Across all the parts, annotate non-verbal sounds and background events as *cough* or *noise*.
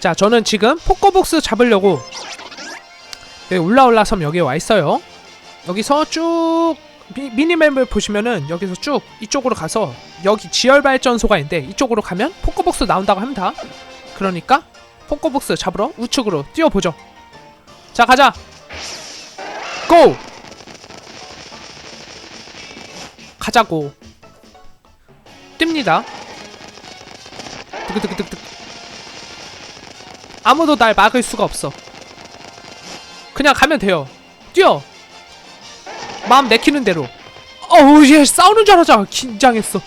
자, 저는 지금 포커복스 잡으려고 여기 올라올라 섬 여기에 와 있어요. 여기서 쭉 미, 미니맵을 보시면은 여기서 쭉 이쪽으로 가서 여기 지열 발전소가 있는데 이쪽으로 가면 포커복스 나온다고 합니다. 그러니까 포커복스 잡으러 우측으로 뛰어보죠. 자, 가자. 고! 가자고. 뜁니다. 뜨그뜨그뜨그 아무도 날 막을 수가 없어. 그냥 가면 돼요. 뛰어. 마음 내키는 대로. 어우 얘 싸우는 줄 알았잖아. 긴장했어.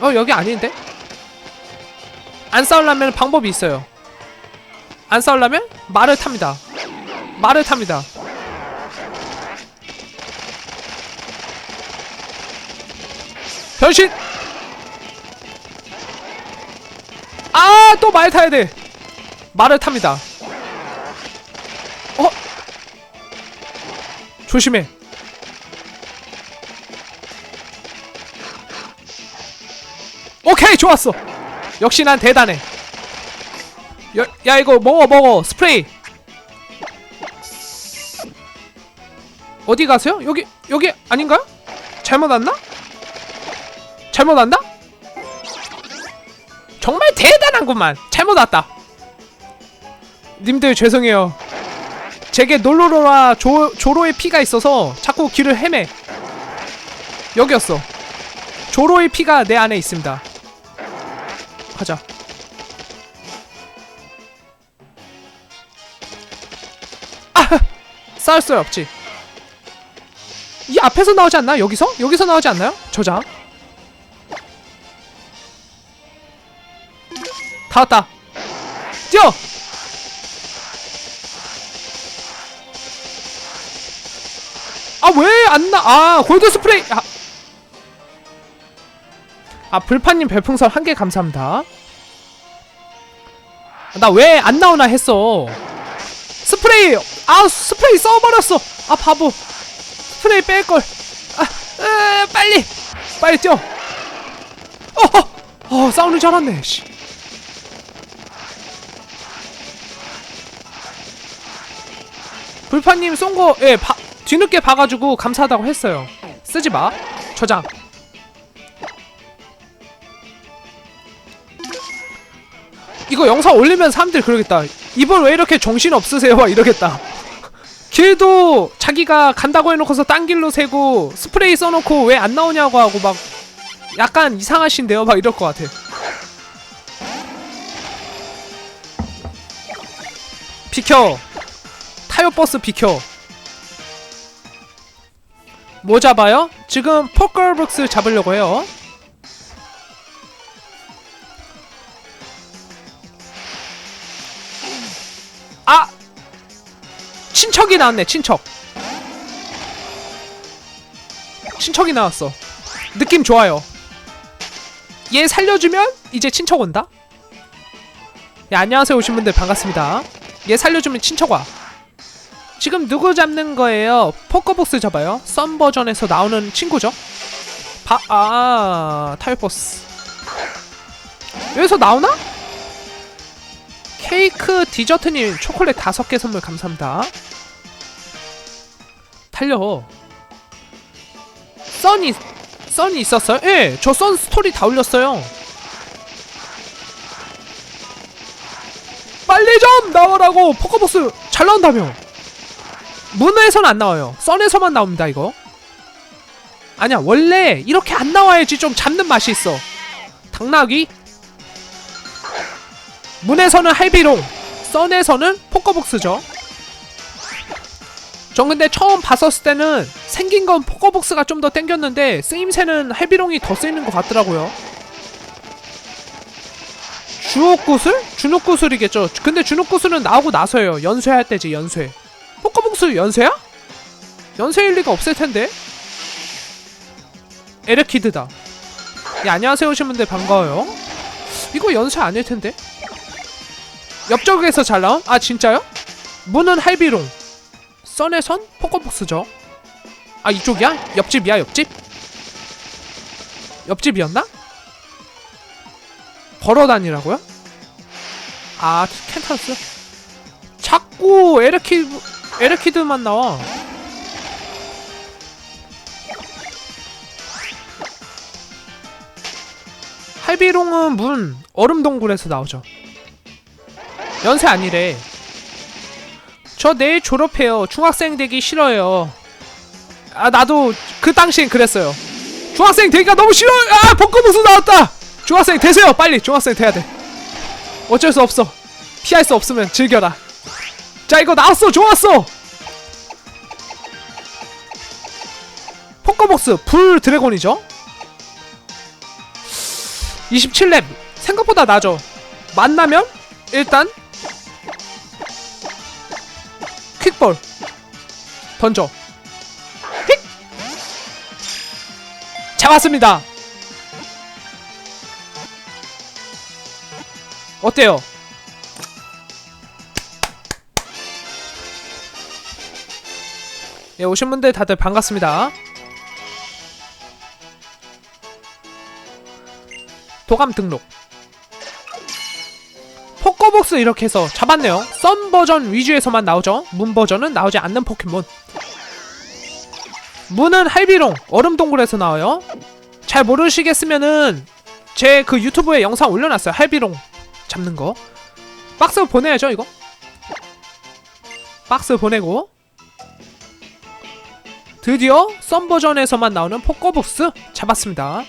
어 여기 아닌데? 안 싸우려면 방법이 있어요. 안 싸우려면 말을 탑니다. 말을 탑니다. 변신! 아, 또 말 타야 돼. 말을 탑니다. 어? 조심해. 오케이, 좋았어. 역시 난 대단해. 야, 야 이거 먹어 먹어 스프레이. 어디 가세요? 여기 여기 아닌가요? 잘못 왔나? 잘못 왔나? 정말 대단한구만. 잘못 왔다. 님들 죄송해요. 제게 놀로로라 조, 조로의 피가 있어서 자꾸 길을 헤매. 여기였어. 조로의 피가 내 안에 있습니다. 가자. 아! 싸울 수 없지. 이 앞에서 나오지 않나? 여기서? 여기서 나오지 않나요? 저장. 다 왔다. 뛰어! 아, 왜 안 나? 아, 골드 스프레이! 아, 아 불판님 별풍선 한 개 감사합니다. 나 왜 안 나오나 했어. 스프레이! 아, 스프레이 써버렸어! 아, 바보. 스프레이 뺄 걸. 아, 으, 빨리! 빨리 뛰어! 어, 어, 어, 싸우는 줄 알았네, 씨. 불파님 쏜 거, 예, 바, 뒤늦게 봐가지고 감사하다고 했어요. 쓰지 마. 저장. 이거 영상 올리면 사람들이 그러겠다. 이번 왜 이렇게 정신 없으세요? 막 이러겠다. *laughs* 길도 자기가 간다고 해놓고서 딴 길로 세고 스프레이 써놓고 왜 안 나오냐고 하고 막 약간 이상하신데요? 막 이럴 것 같아. 비켜. 타요 버스 비켜. 뭐 잡아요? 지금 포컬북스 잡으려고 해요. 아! 친척이 나왔네, 친척. 친척이 나왔어. 느낌 좋아요. 얘 살려주면 이제 친척 온다? 예, 안녕하세요 오신 분들 반갑습니다. 얘 살려주면 친척 와. 지금 누구 잡는 거예요? 포커복스 잡아요. 썬 버전에서 나오는 친구죠. 바, 아, 타이버스. 여기서 나오나? 케이크 디저트님 초콜릿 다섯 개 선물 감사합니다. 달려. 써니 써니 있었어요? 예, 저 썬 스토리 다 올렸어요. 빨리 좀 나와라고 포커복스 잘 나온다며. 문에서는 안 나와요. 썬에서만 나옵니다 이거. 아니야 원래 이렇게 안 나와야지 좀 잡는 맛이 있어. 당나귀 문에서는 할비롱, 썬에서는 포커복스죠. 전 근데 처음 봤었을 때는 생긴 건 포커복스가 좀 더 땡겼는데 쓰임새는 할비롱이 더 쓰이는 것 같더라고요. 주옥구슬? 준옥구슬이겠죠. 근데 준옥구슬은 나오고 나서예요. 연쇄할 때지 연쇄. 포커복스 연쇄야? 연쇄일 리가 없을 텐데. 에르키드다. 예, 안녕하세요 오신 분들 반가워요. 이거 연쇄 아닐 텐데. 옆쪽에서 잘 나온? 아 진짜요? 문은 할비롱 썬에선 포커복스죠 아 이쪽이야? 옆집이야 옆집? 옆집이었나? 걸어 다니라고요? 아 켄타스 자꾸 에르키드 에르키드만 나와. 할비롱은 문 얼음 동굴에서 나오죠. 연세 아니래. 저 내일 졸업해요. 중학생 되기 싫어요. 아 나도 그 당시엔 그랬어요. 중학생 되기가 너무 싫어! 아 벚꽃무수 나왔다! 중학생 되세요! 빨리! 중학생 돼야 돼. 어쩔 수 없어. 피할 수 없으면 즐겨라 자 이거 나왔어. 좋았어. 포커복스 불 드래곤이죠? 27렙. 생각보다 나죠? 만나면 일단 퀵볼. 던져. 휙 잡았습니다. 어때요? 예, 오신 분들 다들 반갑습니다. 도감 등록. 포커복스 이렇게 해서 잡았네요. 썬 버전 위주에서만 나오죠. 문 버전은 나오지 않는 포켓몬. 문은 할비롱, 얼음 동굴에서 나와요. 잘 모르시겠으면은 제 그 유튜브에 영상 올려놨어요. 할비롱 잡는 거. 박스 보내야죠, 이거. 박스 보내고 드디어 썬 버전에서만 나오는 포커복스 잡았습니다.